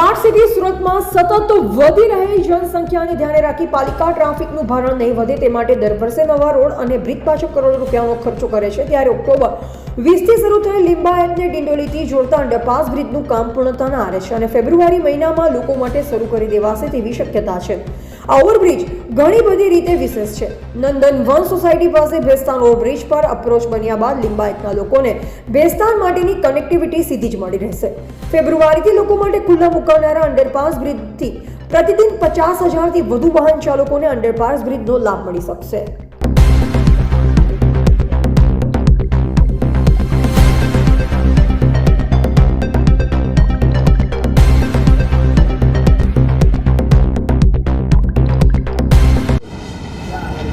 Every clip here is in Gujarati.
સિટી સુરતમાં સતત વધી રહેલી જનસંખ્યાને ધ્યાને રાખી પાલિકા ટ્રાફિકનું ભારણ નહીં વધે તે માટે દર વર્ષે નવા રોડ અને બ્રિજ પાછળ કરોડો રૂપિયાનો ખર્ચો કરે છે. ત્યારે ઓક્ટોબર વીસથી શરૂ થયેલ લિંબાયતને ડિંડોલીથી જોડતા અંડરપાસ બ્રિજનું કામ પૂર્ણતાના આરે છે અને ફેબ્રુઆરી મહિનામાં લોકો માટે શરૂ કરી દેવાશે તેવી શક્યતા છે. આ ઓવરબ્રિજ ઘણી બધી રીતે વિશેષ છે. નંદન વન સોસાયટી પાસે ભેસ્તાન ઓવરબ્રિજ પર અપ્રોચ બન્યા બાદ લિંબાયતના લોકોને ભેસ્તાન માટેની કનેક્ટિવિટી સીધી જ મળી રહેશે. ફેબ્રુઆરીથી લોકો માટે ખુલ્લા મુકાનારા અંડરપાસ બ્રિજથી પ્રતિદિન પચાસ હજારથી વધુ વાહન ચાલકોને અંડરપાસ બ્રિજનો લાભ મળી શકશે.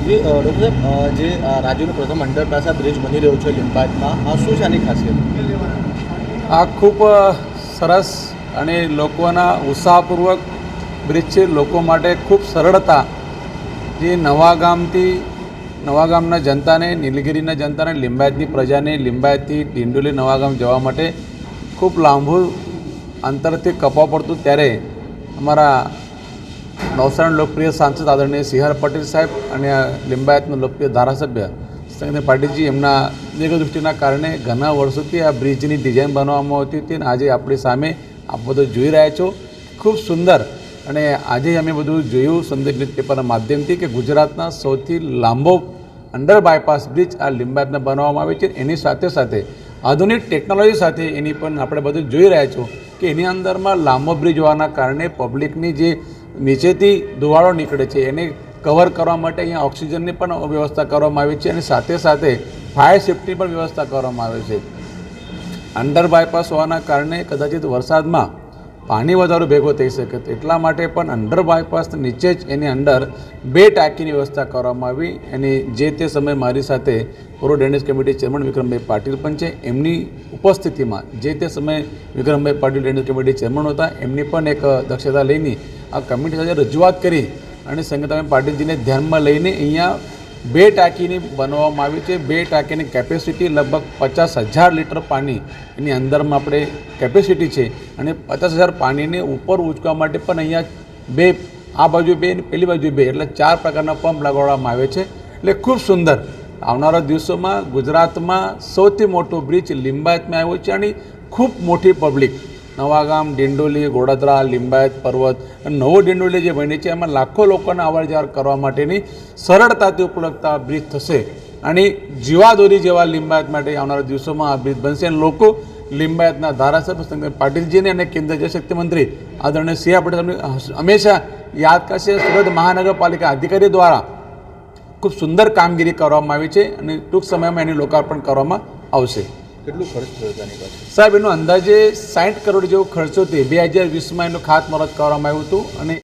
જી ડૉક્ટર સાહેબ જે રાજ્યનો પ્રથમ અંડરપાસા બ્રિજ બની રહ્યો છે લિંબાયતમાં, આ શું છે આની ખાસિયત? આ ખૂબ સરસ અને લોકોના ઉત્સાહપૂર્વક બ્રિજ છે. લોકો માટે ખૂબ સરળતા જે નવા ગામથી, નવા ગામના જનતાને, નીલગીરીના જનતાને, લિંબાયતની પ્રજાને, લિંબાયતથી ડિંડોલી નવા ગામ જવા માટે ખૂબ લાંબુ અંતરથી કપવા પડતું. ત્યારે અમારા નવસારી લોકપ્રિય સાંસદ આદરણીય સી પટેલ સાહેબ અને લિંબાયતના લોકપ્રિય ધારાસભ્ય સંજય પાટીલજી એમના દીર્ઘદૃષ્ટિના કારણે ઘણા વર્ષોથી આ બ્રિજની ડિઝાઇન બનાવવામાં આવતી હતી અને આજે આપણી સામે આપ બધું જોઈ રહ્યા છો. ખૂબ સુંદર અને આજે અમે બધું જોયું સંદેશ ન્યૂઝ પેપરના માધ્યમથી કે ગુજરાતના સૌથી લાંબો અંડર બાયપાસ બ્રિજ આ લિંબાયતના બનાવવામાં આવે છે. એની સાથે સાથે આધુનિક ટેકનોલોજી સાથે એની પણ આપણે બધું જોઈ રહ્યા છો કે એની અંદરમાં લાંબો બ્રિજ હોવાના કારણે પબ્લિકની જે નીચેથી ધુવાળો નીકળે છે. એને કવર કરવા માટે અહીંયા ઓક્સિજનની પણ વ્યવસ્થા કરવામાં આવી છે અને સાથે સાથે ફાયર સેફ્ટી પણ વ્યવસ્થા કરવામાં આવે છે. અંડર બાયપાસ હોવાના કારણે કદાચિત વરસાદમાં પાણી વધારો ભેગો થઈ શકે એટલા માટે પણ અંડર બાયપાસ નીચે જ એની અંદર બે ટાંકીની વ્યવસ્થા કરવામાં આવી. એની જે તે સમયે મારી સાથે પૂર્વ drainage committee chairman Vikrambhai Patil પણ છે. એમની ઉપસ્થિતિમાં જે તે સમયે Vikrambhai Patil drainage committee chairman હતા, એમની પણ એક દક્ષતા લઈને આ કમિટી સાથે રજૂઆત કરી અને સંગીતાબેન પાટીલજીને ધ્યાનમાં લઈને અહીંયા બે ટાંકીની બનાવવામાં આવી છે. બે ટાંકીની કેપેસિટી લગભગ પચાસ હજાર લીટર પાણી એની અંદરમાં આપણે કેપેસિટી છે. અને પચાસ હજાર પાણીને ઉપર ઉંચકવા માટે પણ અહીંયા બે, આ બાજુ બે અને પેલી બાજુ બે એટલે ચાર પ્રકારના પંપ લગાડવામાં આવે છે. એટલે ખૂબ સુંદર. આવનારા દિવસોમાં ગુજરાતમાં સૌથી મોટો બ્રિજ લિંબાયતમાં આવ્યો છે અને ખૂબ મોટી પબ્લિક નવાગામ, ડિંડોલી, ગોડાદરા, લિંબાયત પર્વત નવો ડિંડોલી જે બની છે, એમાં લાખો લોકોને અવર જવર કરવા માટેની સરળતાથી ઉપલબ્ધતા બ્રિજ થશે. અને જીવાદોરી જેવા લિંબાયત માટે આવનારા દિવસોમાં આ બ્રિજ બનશે અને લોકો લિંબાયતના ધારાસભ્ય શંકર પાટીલજીને અને કેન્દ્રીય જળશક્તિ મંત્રી આદરણીય સી પટેલ હંમેશા યાદ કરશે. સુરત મહાનગરપાલિકા અધિકારી દ્વારા ખૂબ સુંદર કામગીરી કરવામાં આવી છે અને ટૂંક સમયમાં એનું લોકાર્પણ કરવામાં આવશે. કેટલું ખર્ચ થયો આની પાછળ? સાહેબ, એનો અંદાજે સાઠ કરોડ જેવો ખર્ચો તે બે હજાર વીસમાં એનું ખાતમુહૂર્ત કરવામાં આવ્યું હતું અને